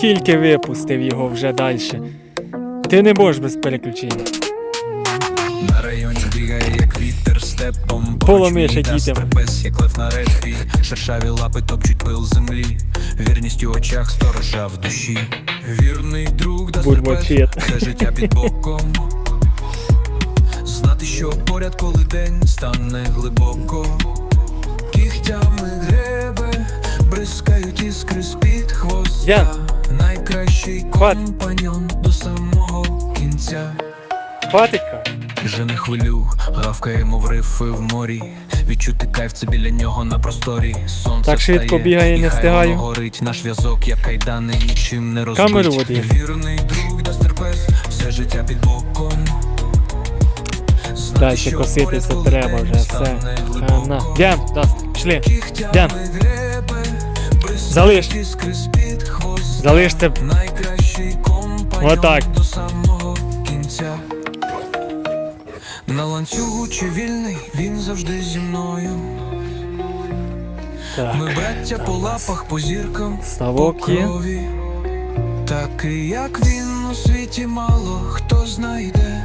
Тільки випустив його вже далі. Ти не можеш без переключення. На районі бігає, як вітер степом. Поломиш, як Поруч мій дітям. пес, як лев на репі. Шершаві лапи топчуть пил землі. Вірність у очах сторожа в душі. Вірний друг пес, все життя під боком. Знати, що поряд, коли день стане глибоко. Кігтями бризкають іскри з-під хвоста Ян. Найкращий компаньон до самого кінця Хватить-ка? вже не хвилю, гавкаємо в рифи в морі. Відчути кайф це біля нього на просторі. Сонце Так швидко встає, бігає, не встигаю. горить наш зв'язок, як кайдани, нічим не розбить. Камеру води. Вірний друг Дастерпес, все життя під боком. Що коситися треба вже все. на. Дям, даст, пішли. Дям. Залиш. Залиш це. Отак. до самого кінця. На ланцюгу чи вільний, він завжди зі мною. Так. Ми браття по лапах, по зіркам, Ставок по крові. Такий, як він у світі мало хто знайде.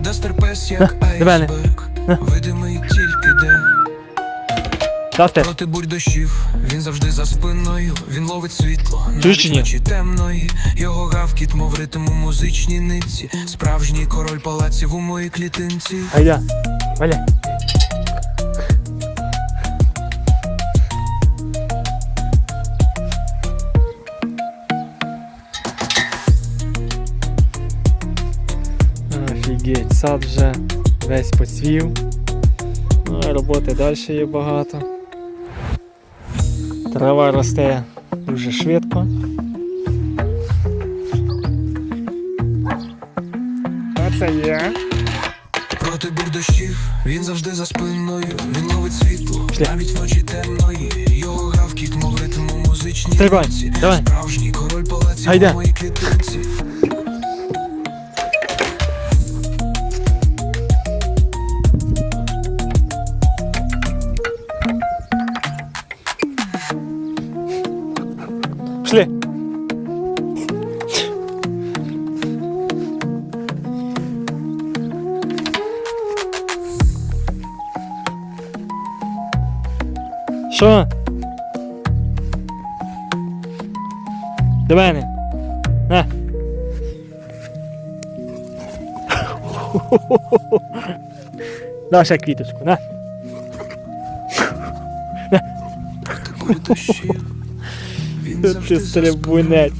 Дастер пес, як айсберг, видимий тільки де. Дасте. Проти бурь дощів, він завжди за спиною, він ловить світло, вночі темної, його гавкіт, мов ритм у музичній нитці, справжній король палаців у моїй клітинці. Гайда. Валя. Офігеть, сад вже весь поцвів. Ну, роботи далі є багато. Трава росте дуже швидко. А це є. Проти бурдощів, він завжди за спиною, він ловить світло, навіть вночі темної, його гавкіт, мов ритму музичні. Стрибай, давай. справжній король палаці мої у моїй клітинці. Пішли. Що? До мене. На. На ще квіточку, на. Бурь дощів, він Ти стрибунець.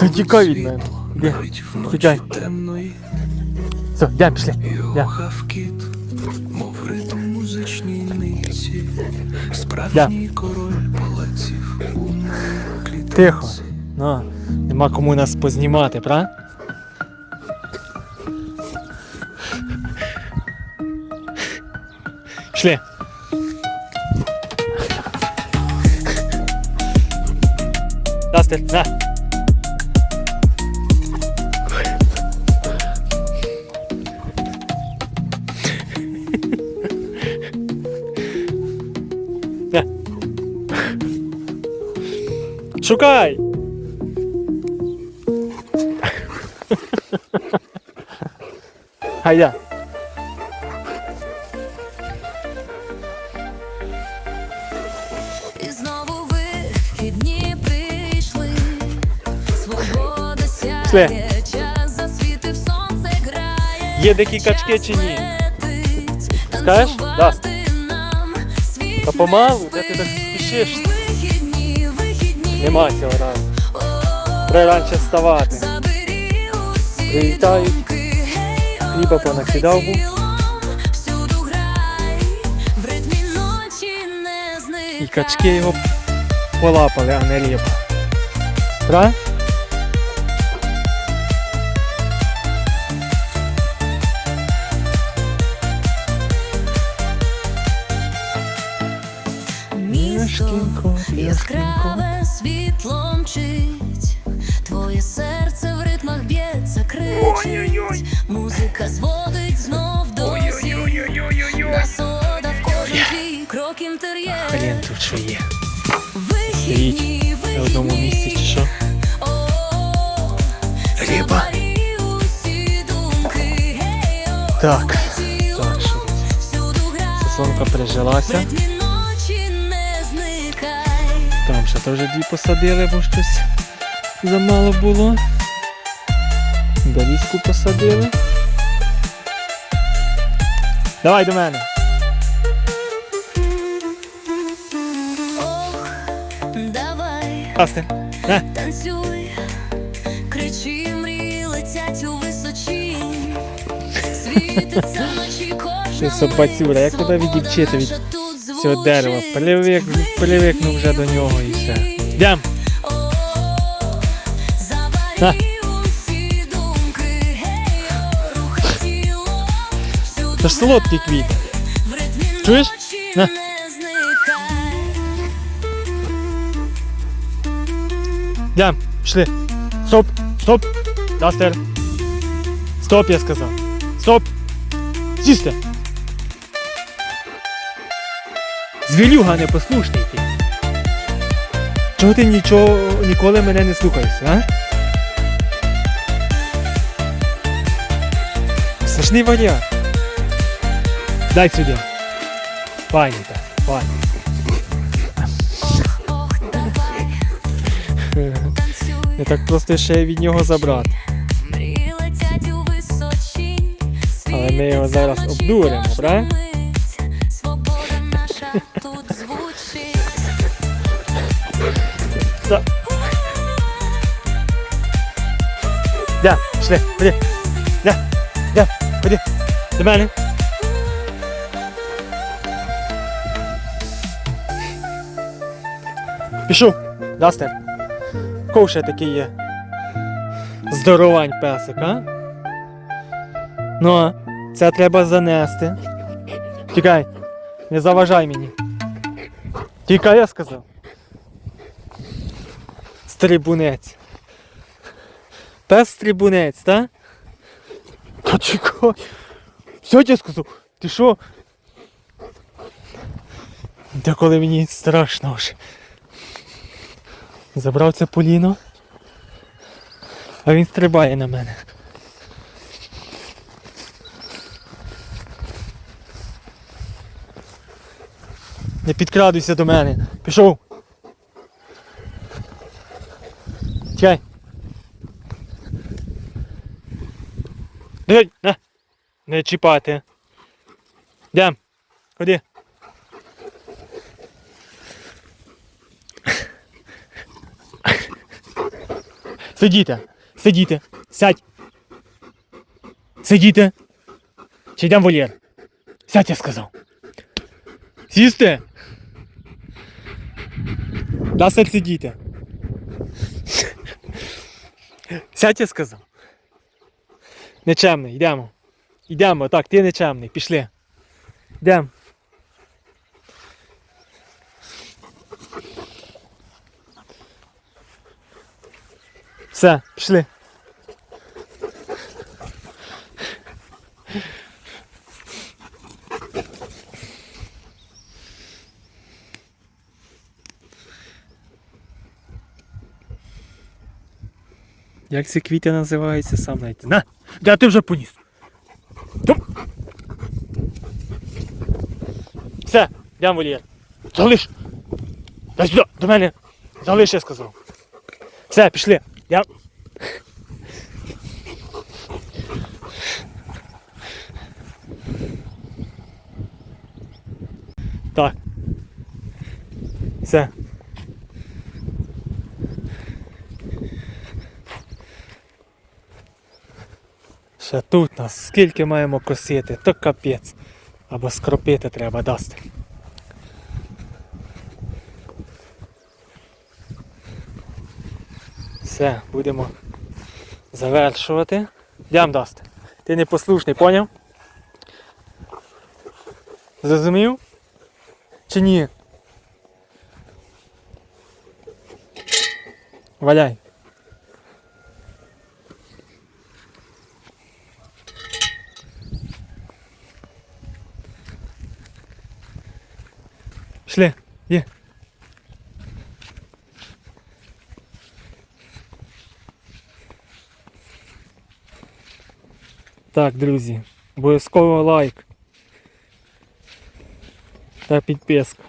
Та тікай від мене. Де? Тікай. темної, Все, йдемо, пішли. його Я. мов ритм музичній нитці, справжній король палаців у моїй клітинці. Тихо. Ну, нема кому нас познімати, правда? Пішли. Дастер, на. На. Шукай! Гайда. І Грає. Є дикі качки чи ні? Скажеш? світ Та помалу, де ти так спішиш? Нема цього разу. Треба раніше вставати. о, Хліба понакидав був. І качки його полапали, а не ріба. Правда? Яскінко, яскраве світло мчить, твоє серце в ритмах б'ється, кричить, музика зводить знов до насолода в кожен твій крок інтер'єр. Хрен тут що є. Вихідні, що. Риба. Так, так. Сосонка прижилася. Там ще теж дві посадили, бо щось замало було. Берізку посадили. Давай до мене. Давай, Астин. На. танцюй, кричи, мрії летять у височінь. Світиться вночі кожна Ти собацюра, як тебе відівчити від цього дерева? Привик, привикну вже до нього і все. Йдем. Це ж солодкий квіт. Чуєш? На. Йдем. Пішли. Стоп. Стоп. Дастер. Стоп, я сказав. Стоп. Сісти. Звілюга непослушний ти. Чого ти нічого ніколи мене не слухаєшся, а? Страшний варіант. Дай сюди. Пані так, пані. Не так просто ще від нього забрати. Але ми його зараз обдуримо, правда? Тут звучить. Так. Да, пішли, ходи. Да, да, ходи. До мене. Пішов. Дастер. Ков ще такий є. Здоровань песик, а? Ну, це треба занести. Тікай. Не заважай мені. Тікай, я сказав. Стрибунець. Пес стрибунець, так? Та чекай. Все я сказав. Ти що? Деколи мені страшно вже. Забрав це поліно. А він стрибає на мене. Не підкрадуйся до мене. Пішов. Чай. Дай, на. Не чіпати. Йдем. Ходи. Сидіте. Сидіте. Сядь. Сидіте. Чи йдем в вольєр? Сядь, я сказав. Сісти. Да, сядь, сидіте. Сядь, я сказав. Нечемний, йдемо. Йдемо, так, ти нечемний, пішли. Йдемо. Все, пішли. Як ці квіти називаються, сам навіть. На! Де ти вже поніс? Туп! Все, йдемо вольєр. Залиш! Дай сюди, до мене! Залиш, я сказав. Все, пішли. Я... Так. Все. Ще тут нас скільки маємо косити, то капець. Або скропити треба дасти. Все, будемо завершувати. Дям дасти. Ти непослушний, поняв? Зрозумів? Чи ні? Валяй. шли, є. Так, друзья, обов'язково лайк та підписка.